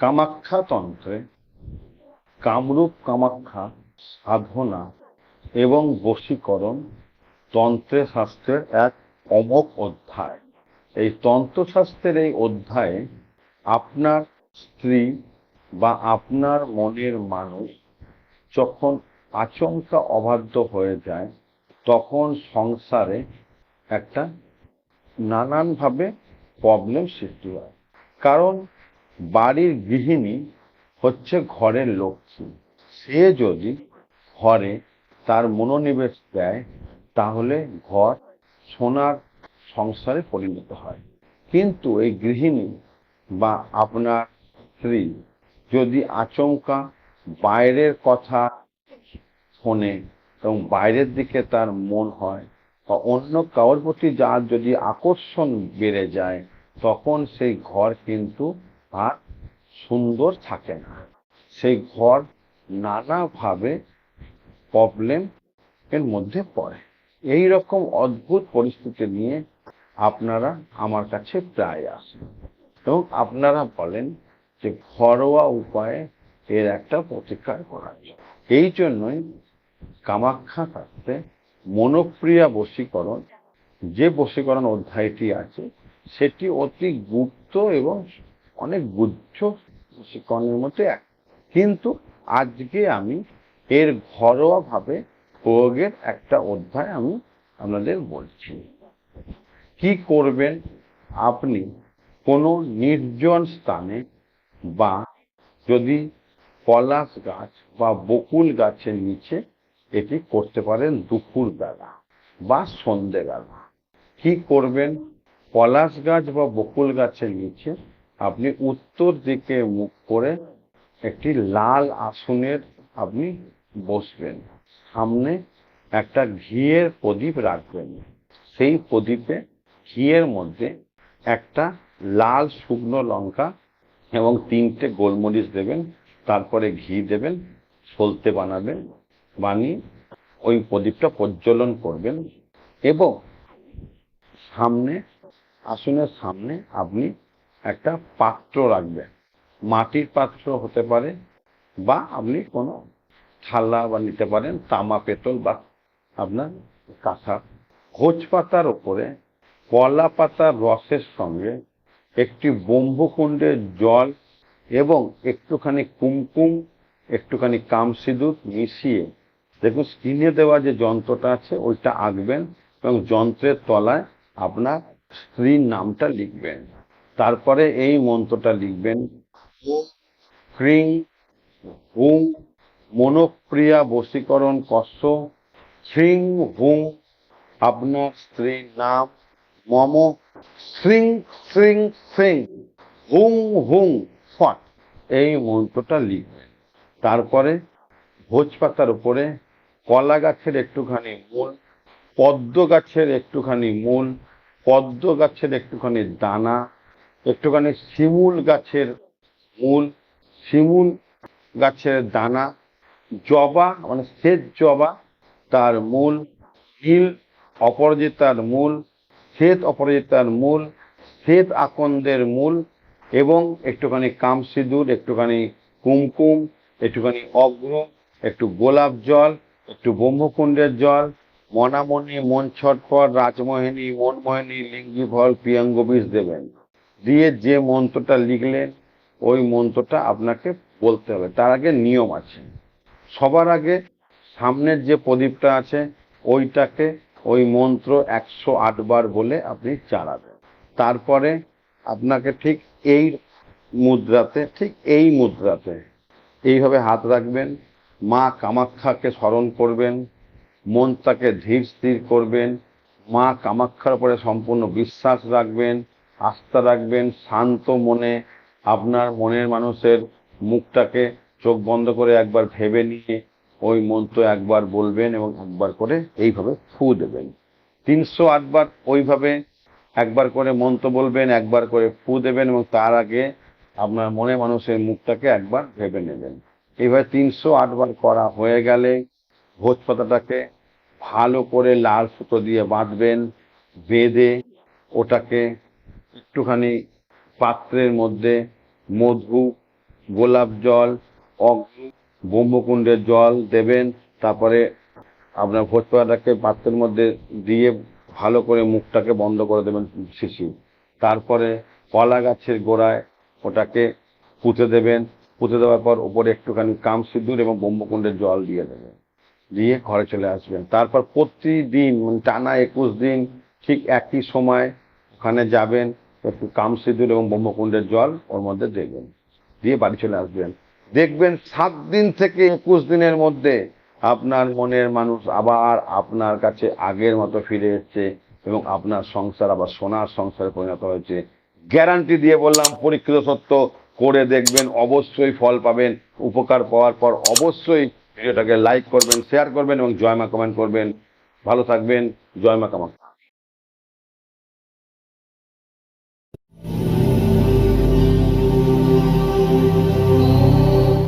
কামাখ্যা তন্ত্রে কামরূপ কামাখ্যা সাধনা এবং বশীকরণ তন্ত্রে শাস্ত্রের এক অমোঘ অধ্যায়। এই তন্ত্রশাস্ত্রের এই অধ্যায়ে আপনার স্ত্রী বা আপনার মনের মানুষ যখন আচমকা অবাধ্য হয়ে যায়, তখন সংসারে একটা নানানভাবে প্রবলেম সৃষ্টি হয়। কারণ বাড়ির গৃহিণী হচ্ছে ঘরের লক্ষ্মী। সে যদি ঘরে তার মনোনিবেশ দেয়, তাহলে ঘর সোনার সংসারে পরিণত হয়। কিন্তু এই গৃহিণী বা আপনার স্ত্রী যদি আচমকা বাইরের কথা শোনে এবং বাইরের দিকে তার মন হয় বা অন্য কারোর প্রতি যার যদি আকর্ষণ বেড়ে যায়, তখন সেই ঘর কিন্তু আর সুন্দর থাকে না। সেই ঘর নানাভাবে প্রবলেম এর মধ্যে পড়ে। এই রকম অদ্ভুত পরিস্থিতি নিয়ে আপনারা আমার কাছে প্রায় আসেন। এবং আপনারা বলেন যে ঘরোয়া উপায়ে এর একটা প্রতিকার করা যায়। এই জন্যই কামাখ্যা থাকতে মনোপ্রিয়া বশীকরণ, যে বশীকরণ অধ্যায়টি আছে, সেটি অতি গুপ্ত এবং অনেক গুচ্ছ বশীকরণের মধ্যে এক। কিন্তু আজকে আমি এর ঘরোয়াভাবে প্রয়োগের একটা অধ্যায় আমি আপনাদের বলছি। কি করবেন আপনি কোনো নির্জন স্থানে বা যদি পলাশ গাছ বা বকুল গাছের নিচে এটি করতে পারেন দুপুর বেলা বা সন্ধেবেলা কি করবেন? পলাশ গাছ বা বকুল গাছের নিচে আপনি উত্তর দিকে মুখ করে একটি লাল আসনের আপনি বসবেন। সামনে একটা ঘিয়ের প্রদীপ রাখবেন। সেই প্রদীপে ঘিয়ের মধ্যে একটা লাল শুকনো লঙ্কা এবং তিনটে গোলমরিচ দেবেন, তারপরে ঘি দেবেন, সলতে বানাবেন বানিয়ে ওই প্রদীপটা প্রজ্বলন করবেন এবং সামনে, আসনের সামনে আপনি একটা পাত্র রাখবেন। মাটির পাত্র হতে পারে বা আপনি কোনো থালা বা নিতে পারেন, তামা, পেতল বা আপনার কাঁথা। ভোজ পাতার ওপরে কলা পাতার রসের সঙ্গে একটি ব্রহ্মকুণ্ডের জল এবং একটুখানি কুমকুম, একটুখানি কামসিঁদুর মিশিয়ে দেখুন স্ক্রিনে দেওয়া যে যন্ত্রটা আছে, ওইটা আঁকবেন এবং যন্ত্রের তলায় আপনার স্ত্রীর নামটা লিখবেন। তারপরে এই মন্ত্রটা লিখবেন, ক্রিং, হুম, মনোপ্রিয়া বশীকরণ কস্য শ্রিং হুং আপনার স্ত্রীর নাম, মম শ্রিং শ্রিং শ্রিং হুং হুং ফট, এই মন্ত্রটা লিখবেন। তারপরে ভোজ পাতার উপরে কলা গাছের একটুখানি মূল, পদ্ম গাছের একটুখানি মূল, পদ্ম গাছের একটুখানি দানা, একটুখানি শিমুল গাছের মূল, শিমুল গাছের দানা, জবা মানে শ্বেত জবা তার মূল, নীল অপরাজিতার মূল, শ্বেত অপরাজিতার মূল, শ্বেত আকন্দের মূল এবং একটুখানি কামসিঁদুর, একটুখানি কুমকুম, একটুখানি অগ্র, একটু গোলাপ জল একটু ব্রহ্মকুণ্ডের জল, মনামণি, মন ছটফট, রাজমোহিনী, মনমোহিনী, লিঙ্গি ফল প্রিয়ঙ্গ বিষ দেবেন। দিয়ে যে মন্ত্রটা লিখলেন, ওই মন্ত্রটা আপনাকে বলতে হবে। তার আগে নিয়ম আছে। সবার আগে সামনের যে প্রদীপটা আছে, ওইটাকে ওই মন্ত্র একশো বার বলে আপনি চালাবেন তারপরে আপনাকে ঠিক এই মুদ্রাতে, ঠিক এই মুদ্রাতে এইভাবে হাত রাখবেন। মা কামাখ্যাকে স্মরণ করবেন মনটাকে ধীর স্থির করবেন, মা কামাখ্যার উপরে সম্পূর্ণ বিশ্বাস রাখবেন, আস্থা রাখবেন, শান্ত মনে আপনার মনের মানুষের মুখটাকে চোখ বন্ধ করে একবার ভেবে নিয়ে ওই মন্ত্র একবার বলবেন এবং একবার করে এইভাবে ফু দেবেন। তিনশো আটবার ওইভাবে একবার করে মন্ত্র বলবেন, একবার করে ফু দেবেন এবং তার আগে আপনার মনে মানুষের মুখটাকে একবার ভেবে নেবেন। এইভাবে তিনশো আটবার করা হয়ে গেলে ভোজ পাতাটাকে ভালো করে লাল সুতো দিয়ে বাঁধবেন, বেঁধে ওটাকে একটুখানি পাত্রের মধ্যে মধু, গোলাপ জল, অগ্নি, ব্রহ্মকুণ্ডের জল দেবেন, তারপরে আপনার ভোজপাতাকে পাত্রের মধ্যে দিয়ে ভালো করে মুখটাকে বন্ধ করে দেবেন শিশি তারপরে কলা গাছের গোড়ায় ওটাকে পুঁতে দেবেন পুঁতে দেওয়ার পর উপরে একটুখানি কাম সিঁদুর এবং ব্রহ্মকুণ্ডের জল দিয়ে দেবেন দিয়ে ঘরে চলে আসবেন। তারপর প্রতিদিন মানে টানা একুশ দিন, ঠিক একই সময় ওখানে যাবেন, একটু কাম সিঁদুর এবং ব্রহ্মকুণ্ডের জল ওর মধ্যে দেবেন। দিয়ে বাড়ি চলে আসবেন। দেখবেন সাত দিন থেকে একুশ দিনের মধ্যে আপনার মনের মানুষ আবার আপনার কাছে আগের মতো ফিরে এসছে এবং আপনার সংসার আবার সোনার সংসারে পরিণত হয়েছে। গ্যারান্টি দিয়ে বললাম, পরীক্ষিত সত্য করে দেখবেন, অবশ্যই ফল পাবেন, উপকার পাওয়ার পর অবশ্যই ভিডিওটাকে লাইক করবেন শেয়ার করবেন এবং জয়মা কমেন্ট করবেন। ভালো থাকবেন জয়মা কামাক